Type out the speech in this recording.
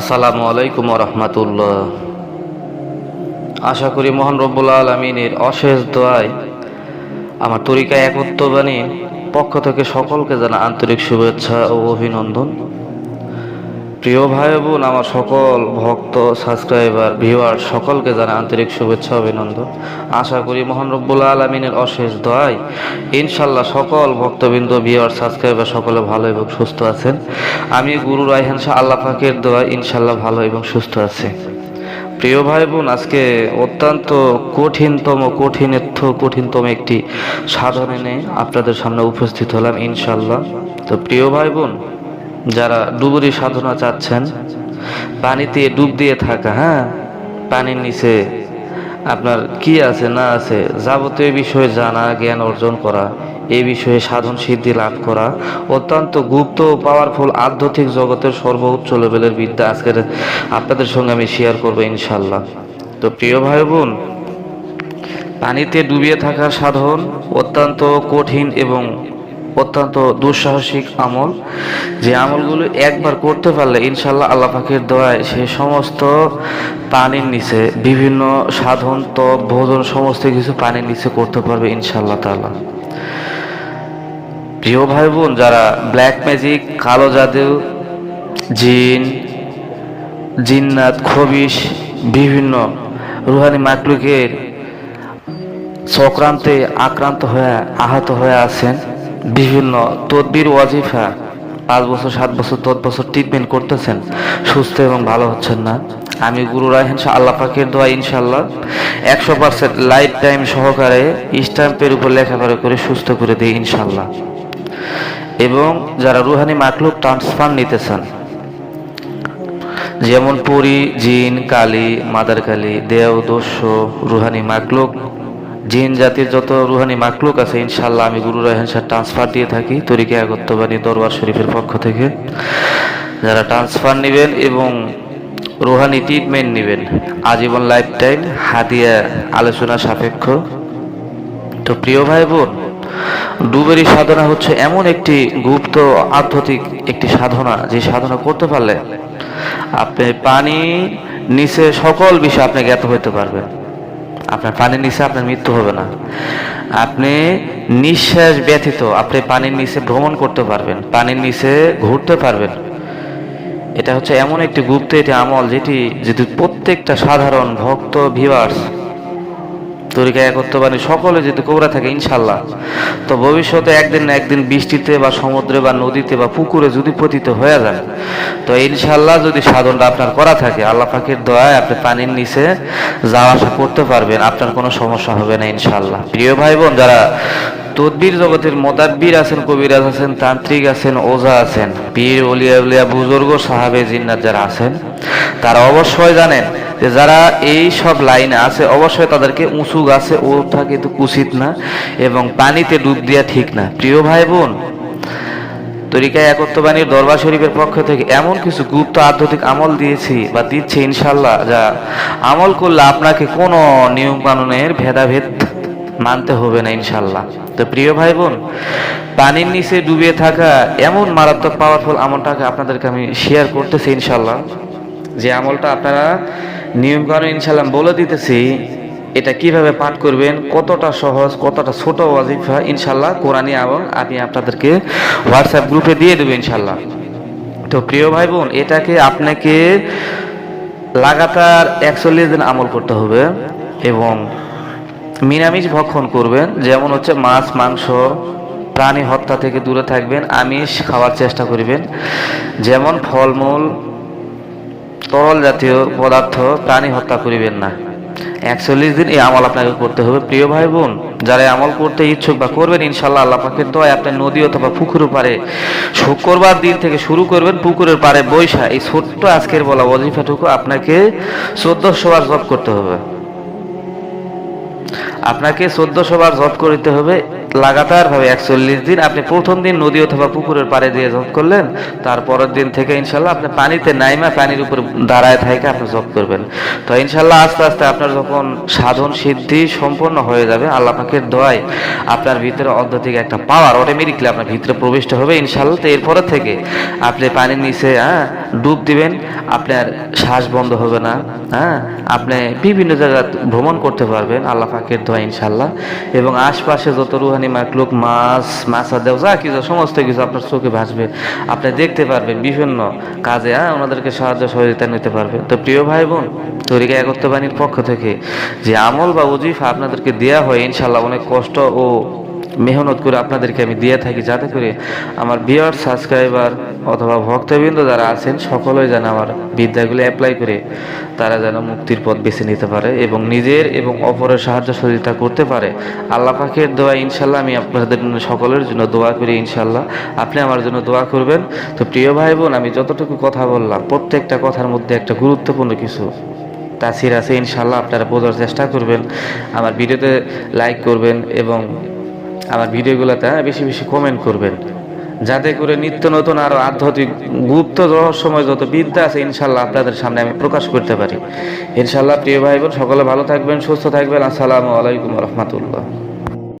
আসসালামু আলাইকুম রহমতুল্লাহ আশা করি মোহন রব্বুল আলমিনের অশেষ দোয়ায় আমার তরিকা একত্রবাণী পক্ষ থেকে সকলকে জানা আন্তরিক শুভেচ্ছা ও অভিনন্দন। প্রিয় ভাই বোন আমার সকল ভক্ত, সাবস্ক্রাইবার ভিউয়ার সকলকে জানা আন্তরিক শুভেচ্ছা, অভিনন্দন। আশা করি মোহন রব্বুল আলমিনের অশেষ দয় ইনশাল্লাহ সকল ভক্তবৃন্দ ভিউয়ার সাবস্ক্রাইবার সকলে ভালো এবং সুস্থ আছেন। আমি গুরু রায়হান শাহ, আল্লাহ পাকের দোয়ায় ইনশাল্লাহ ভালো এবং সুস্থ আছি। প্রিয় ভাই বোন আজকে অত্যন্ত কঠিনতম কঠিনেত্থ কঠিনতম একটি সাধনে নিয়ে আপনাদের সামনে উপস্থিত হলাম ইনশাল্লাহ তো প্রিয় ভাই বোন যারা ডুবুরি সাধনা চাচ্ছেন, পানিতে ডুব দিয়ে থাকা হ্যাঁ? পানির নিচে আপনার কি আছে, না আছে, যাবতীয় বিষয়ে জানা, জ্ঞান অর্জন করা, এই বিষয়ে সাধন সিদ্ধি লাভ করা, অত্যন্ত গুপ্ত ও পাওয়ারফুল আধ্যাত্মিক জগতের সর্বোচ্চ লেভেলের বিদ্যা আজকের আপনাদের সঙ্গে আমি শেয়ার করব ইনশাল্লাহ তো প্রিয় ভাই বোন, পানিতে ডুবিয়ে থাকার সাধন অত্যন্ত কঠিন এবং অত্যন্ত দুঃসাহসিক আমল। যে আমলগুলো একবার করতে পারলে ইনশাল্লাহ আল্লাহ পাখির দোয়ায় সে সমস্ত পানির নিচে, বিভিন্ন সাধন, তপ, ভোজন, সমস্ত কিছু পানির নিচে করতে পারবে ইনশাল্লাহ তাআলা। প্রিয় ভাই বোন যারা ব্ল্যাক ম্যাজিক কালো জাদু, জিন, জিন্নাত, খবিশ, বিভিন্ন রুহানি মাকলুকের চক্রান্তে আক্রান্ত হয়ে, আহত হয়ে আছেন বিভিন্ন তদবির ওয়াজিফা, পাঁচ বছর, সাত বছর, দশ বছর ট্রিটমেন্ট করতেছেন। সুস্থ এবং ভালো হচ্ছেন না। আমি গুরু রাহেন আল্লাহ পাকের দোয়া ইনশাল্লাহ একশো পার্সেন্ট লাইফ টাইম সহকারে স্ট্যাম্পের উপর লেখাপড়া করে সুস্থ করে দিই ইনশাল্লাহ এবং যারা রুহানি মাকলুক ট্রান্সফার নিতে চান যেমন পুরী, জিন, কালী, মাদার কালী দেও দস্য রুহানি মাকলুক জিন জাতির যত রুহানি মাকলুক আছে ইনশাল্লাহ আমি গুরু রাহেন স্যার ট্রান্সফার দিয়ে থাকি তরিকে আগত্যবাণী দরবার শরীফের পক্ষ থেকে। যারা ট্রান্সফার নেবেন এবং রুহানি ট্রিটমেন্ট নেবেন, আজীবন লাইফ টাইম হাদিয়া আলোচনা সাপেক্ষ। তো প্রিয় ভাই বোন ডুবেরি সাধনা হচ্ছে এমন একটি গুপ্ত আধ্যাত্মিক একটি সাধনা, যে সাধনা করতে পারলে আপনি পানি নিচে সকল বিষয় আপনি জ্ঞাত হইতে পারবেন। আপনার পানির নিচে আপনার মৃত্যু হবে না। আপনি নিঃশ্বাস ব্যথিত, আপনি পানির নিচে ভ্রমণ করতে পারবেন, পানির নিচে ঘুরতে পারবেন। এটা হচ্ছে এমন একটি গুপ্ত এটি আমল যেটি যদি প্রত্যেকটা সাধারণ ভক্ত ভিভার্স তরিকা একত্রবাণী সকলে যদি কোবরা থাকে ইনশাল্লাহ তো ভবিষ্যতে একদিন না একদিন বৃষ্টিতে বা সমুদ্রে বা নদীতে বা পুকুরে যদি পতিত হয়ে যান, তো ইনশাল্লাহ যদি সাধনটা আপনার করা থাকে, আল্লাহ পাখির দয়ায় আপনি পানির নিচে যাওয়া আসা করতে পারবেন, আপনার কোনো সমস্যা হবে না ইনশাল্লাহ প্রিয় ভাই বোন, যারা তদ্বির জগতের মোদাব্বির আছেন, কবিরাজ আছেন, তান্ত্রিক আছেন, ওজা আছেন। পীর উলিয়া উলিয়া, বুজুর্গ, সাহাবে, জিন্নাত যারা আছেন, তারা অবশ্যই জানেন যে যারা এই সব লাইনে আছে, অবশ্যই তাদেরকে উঁচু গাছে ওঠা কিন্তু উচিত না এবং পানিতে ডুব দেওয়া ঠিক না। প্রিয় ভাই বোন তরিকায় একত্ববাণীর দরবার শরীফের পক্ষ থেকে এমন কিছু গুপ্ত আধ্যাত্মিক আমল দিয়েছি বা দিচ্ছে ইনশাল্লাহ, যা আমল করলে আপনাকে কোনো নিয়ম কানুনের ভেদাভেদ মানতে হবে না ইনশাল্লাহ তো প্রিয় ভাই বোন পানির নিচে ডুবিয়ে থাকা এমন মারাত্মক পাওয়ারফুল আমলটাকে আপনাদেরকে আমি শেয়ার করতেছি ইনশাল্লাহ যে আমলটা আপনারা নিয়ম কানুন ইনশাল্লাহ বলে দিতেছি, এটা কীভাবে পাঠ করবেন, কতটা সহজ, কতটা ছোট ওয়াজিফা ইনশাল্লাহ কোরআনী এবং আমি আপনাদেরকে হোয়াটসঅ্যাপ গ্রুপে দিয়ে দেবো ইনশাল্লাহ তো প্রিয় ভাই বোন এটাকে আপনাকে লাগাতার একচল্লিশ দিন আমল করতে হবে এবং নিরামিষ ভক্ষণ করবেন, যেমন হচ্ছে মাছ, মাংস, প্রাণী হত্যা থেকে দূরে থাকবেন, আমিষ খাওয়ার চেষ্টা করবেন। যেমন ফলমূল, তরল জাতীয় পদার্থ প্রাণী হত্যা করিবেন না। একচল্লিশ দিন এই আমল আপনাকে করতে হবে। প্রিয় ভাই বোন, যারা আমল করতে ইচ্ছুক বা করবেন ইনশাল্লাহ আল্লাহ পাকের দোয়ায় আপনি নদী অথবা পুকুরের পারে শুক্রবার দিন থেকে শুরু করবেন, পুকুরের পারে বৈশা, এই ছোট্ট আজকের বলা অজিফাটুকু আপনাকে চোদ্দশো বার জপ করতে হবে। আপনাকে চোদ্দশো বার জপ করতে হবে। লাগাতার ভাবে একচল্লিশ দিন আপনি প্রথম দিন নদী অথবা পুকুরের পাড়ে দিয়ে জব করলেন তারপরের দিন থেকে ইনশাল্লাহ আপনি পানিতে নাইমা পানির উপর দাঁড়ায় থাকে আপনি জব করবেন। তো ইনশাল্লাহ আস্তে আস্তে আপনার যখন সাধন সিদ্ধি সম্পন্ন হয়ে যাবে, আল্লাহ পাকের দোয়ায় আপনার ভিতরে অধ্যাত্মিক একটা পাওয়ার অটোমেটিকলি আপনার ভিতরে প্রবিষ্ট হবে ইনশাল্লাহ। তো এরপরে থেকে আপনি পানির নিচে হ্যাঁ ডুব দিবেন, আপনার শ্বাস বন্ধ হবে না হ্যাঁ? আপনি বিভিন্ন জায়গা ভ্রমণ করতে পারবেন, আল্লাহ পাকের দোয়া ইনশাল্লাহ এবং আশপাশে যত রুহানি মাকলুক মাছ, মাছা দেও, যা কিছু, সমস্ত কিছু আপনার চোখে ভাসবে। আপনি দেখতে পারবেন বিভিন্ন কাজে হ্যাঁ? ওনাদেরকে সাহায্য সহযোগিতা নিতে পারবেন। তো প্রিয় ভাই বোন তরিকা একত্র বাণীর পক্ষ থেকে যে আমল বা উজিফা আপনাদেরকে দেওয়া হয় ইনশাল্লাহ অনেক কষ্ট ও মেহনত করে আপনাদেরকে আমি দিয়ে থাকি। যাতে করে আমার বিয়ার সাবস্ক্রাইবার অথবা ভক্তবৃন্দ যারা আছেন, সকলেই যেন আমার বিদ্যাগুলো অ্যাপ্লাই করে তারা যেন মুক্তির পথ বেছে নিতে পারে এবং নিজের এবং অপরের সাহায্য সহযোগিতা করতে পারে। আল্লাহ পাকের দোয়া ইনশাল্লাহ আমি আপনাদের সকলের জন্য দোয়া করি ইনশাল্লাহ আপনি আমার জন্য দোয়া করবেন। তো প্রিয় ভাই বোন আমি যতটুকু কথা বললাম, প্রত্যেকটা কথার মধ্যে একটা গুরুত্বপূর্ণ কিছু তাসির আছে ইনশাল্লাহ আপনারা বোঝার চেষ্টা করবেন। আমার ভিডিওতে লাইক করবেন এবং আমার ভিডিওগুলোতে বেশি বেশি কমেন্ট করবেন। যাতে করে নিত্য নতুন আরও আধ্যাত্মিক গুপ্ত রহস্যময় যত বিদ্যা আছে ইনশাল্লাহ আপনাদের সামনে আমি প্রকাশ করতে পারি। ইনশাল্লাহ প্রিয় ভাই বোন, সকলে ভালো থাকবেন, সুস্থ থাকবেন। আসসালামু আলাইকুম রহমতুল্লাহ।